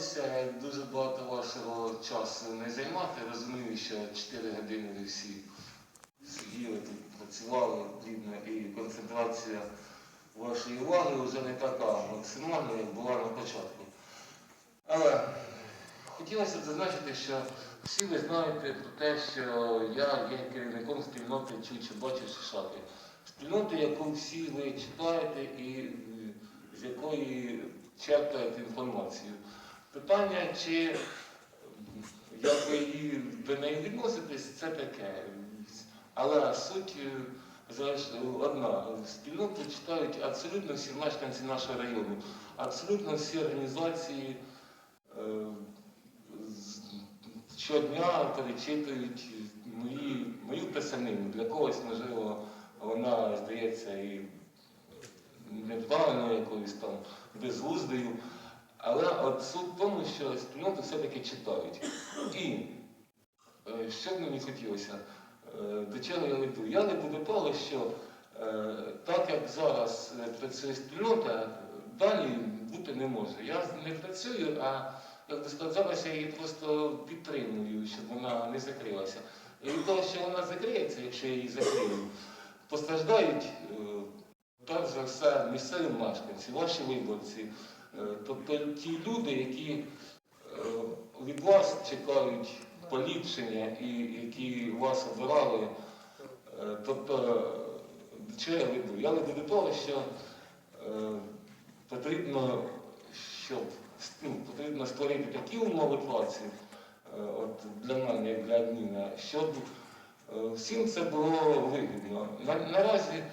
стараюся дуже багато вашого часу не займати. Розумію, що 4 години ви всі сиділи тут, працювали плідно, і концентрація вашої уваги вже не така максимальна, як була на початку. Але хотілося б зазначити, що всі ви знаєте про те, що я є керівником спільноти Чуче Бачиш Шати. Спільноти, яку всі ви читаєте і з якої черпаєте інформацію. Питання, чи як ви її до неї відноситесь, це таке. Але суть е, одна. Спільноту читають абсолютно всі мешканці нашого району, абсолютно всі організації е, щодня перечитують мої, мою писанину. Для когось, можливо, вона здається і неправильною якоюсь там безглуздою. Але от суть в тому, що спільноту все-таки читають. І е, що б мені хотілося, е, до чого я веду? Я веду до того, що е, так як зараз працює спільнота, далі бути не може. Я не працюю, а як би зараз я її просто підтримую, щоб вона не закрилася. І від того, що вона закриється, якщо я її закрию, постраждають перш за все місцеві мешканці, ваші виборці, тобто ті люди, які е, від вас чекають поліпшення і які вас обирали. Е, Тобто, е, до я веду? Я веду до того, що е, потрібно, щоб ну, потрібно створити такі умови праці е, от для мене, як для адміна, щоб е, всім це було вигідно. Наразі е,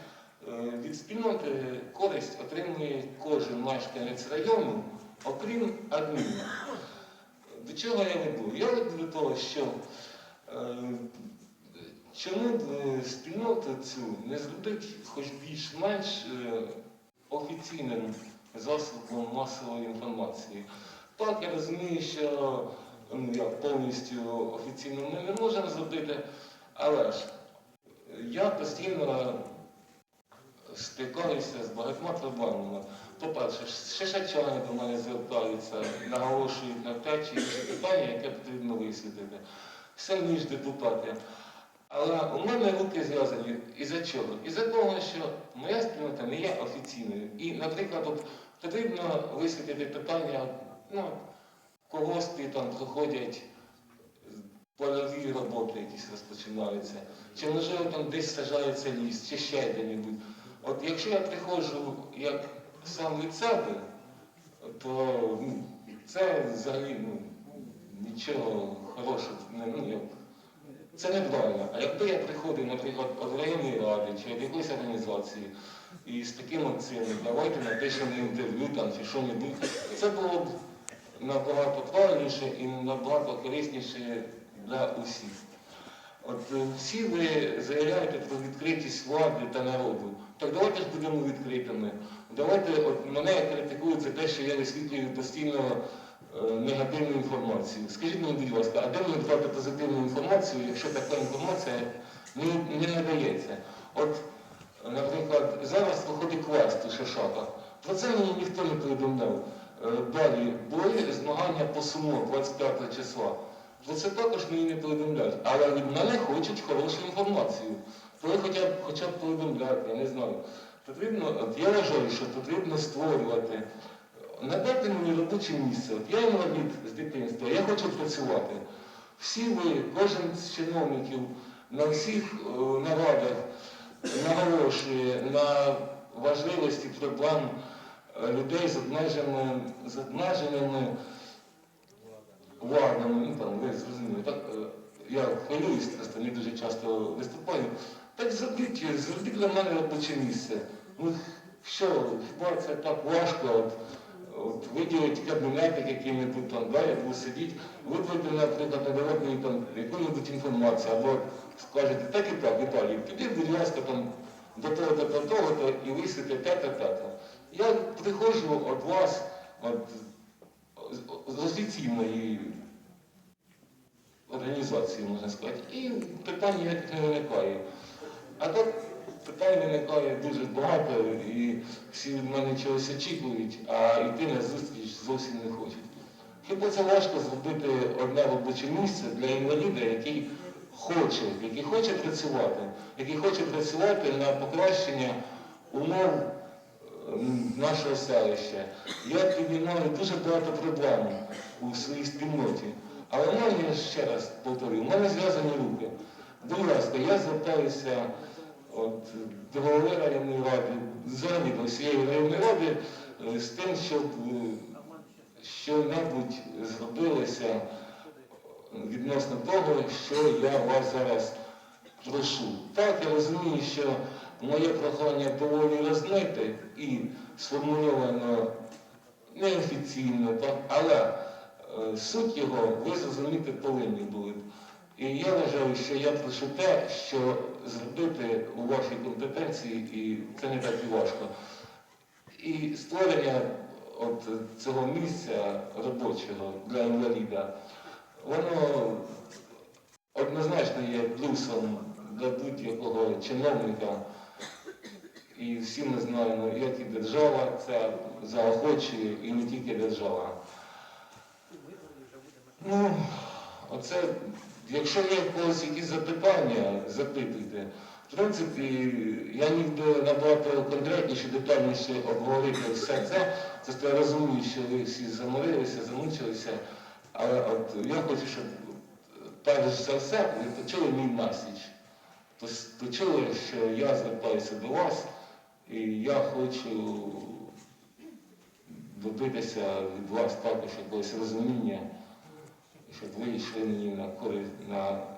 від спільноти користь отримує кожен мешканець району, окрім адміна. До чого я веду? Я веду до того, що е, чому е, спільноту цю не зробити хоч більш-менш е, офіційним засобом масової інформації. Так, я розумію, що ну, як повністю офіційно ми не можемо зробити, але ж я постійно стикаюся з багатьма проблемами. По-перше, шишачани до мене звертаються, наголошують на те, чи інше питання, яке потрібно висвітлити. Самі ж депутати. Але у мене руки зв'язані. Із-за чого? Із-за того, що моя спільнота не є офіційною. І, наприклад, от, потрібно висвітлити питання, ну, колгоспі там проходять польові роботи якісь розпочинаються, чи можливо там десь сажається ліс, чи ще де-небудь. От якщо я приходжу як сам від себе, то ну, це взагалі ну, нічого хорошого ну, як, це неправильно. А якби я приходив, наприклад, від районної ради чи від якоїсь організації і з таким от давайте напишемо інтерв'ю там чи що-небудь, це було б набагато правильніше і набагато корисніше для усіх. От е, всі ви заявляєте про відкритість влади та народу. Так давайте ж будемо відкритими. Давайте, от мене критикують за те, що я висвітлюю постійно е, негативну інформацію. Скажіть мені, будь ласка, а де мені брати позитивну інформацію, якщо така інформація не, не надається? От, наприклад, зараз проходить квест у Шишаках. Про це мені ніхто не повідомляв. Е, Далі були змагання по сумо 25 числа. Про це також мені не повідомляють. Але від мене хочуть хорошу інформацію. Коли хоча б, хоча б повідомляти, я не знаю. Потрібно, от я вважаю, що потрібно створювати, надати мені робоче місце. От я інвалід з дитинства, я хочу працювати. Всі ви, кожен з чиновників на всіх е, нарадах наголошує на важливості проблем е, людей з обмеженими, з ну там ви зрозуміли. Так, е, я хвилююсь, просто не дуже часто виступаю. Так зробіть, зробіть для мене робоче місце. Ну що, хіба це так важко? От, от виділити кабінетик який-небудь там, да, я буду сидіти, виплати, наприклад, народної там яку-небудь інформацію, або скажете, так і так, Віталій, піди, будь ласка, там до того, до того, того, то і висвіти те-то, те-то. Я приходжу від вас от, з- офіційної організації, можна сказати, і питань ніяких не виникає. А так питань виникає дуже багато, і всі від мене чогось очікують, а йти на зустріч зовсім не хочуть. Хіба це важко зробити одне робоче місце для інваліда, який хоче, який хоче працювати, який хоче працювати на покращення умов нашого селища. Я піднімаю дуже багато проблем у своїй спільноті. Але в я ще раз повторюю, у мене зв'язані руки. Будь ласка, я звертаюся от, до голови районної ради, взагалі до всієї районної ради е, з тим, щоб е, що-небудь зробилося відносно того, що я вас зараз прошу. Так, я розумію, що моє прохання доволі розмите і сформульовано неофіційно, але е, суть його ви зрозуміти повинні були. І я вважаю, що я прошу те, що зробити у вашій компетенції, і це не так і важко. І створення от цього місця робочого для інваліда, воно однозначно є плюсом для будь-якого чиновника. І всі ми знаємо, як і держава це заохочує, і не тільки держава. Ну, оце, якщо є в когось якісь запитання, запитуйте. В принципі, я би набагато конкретніше, детальніше обговорити все це. Просто я розумію, що ви всі заморилися, замучилися. Але от я хочу, щоб перш за все ви почули мій меседж. Почули, що я звертаюся до вас, і я хочу добитися від вас також якогось розуміння, щоб ви йшли мені на користь на.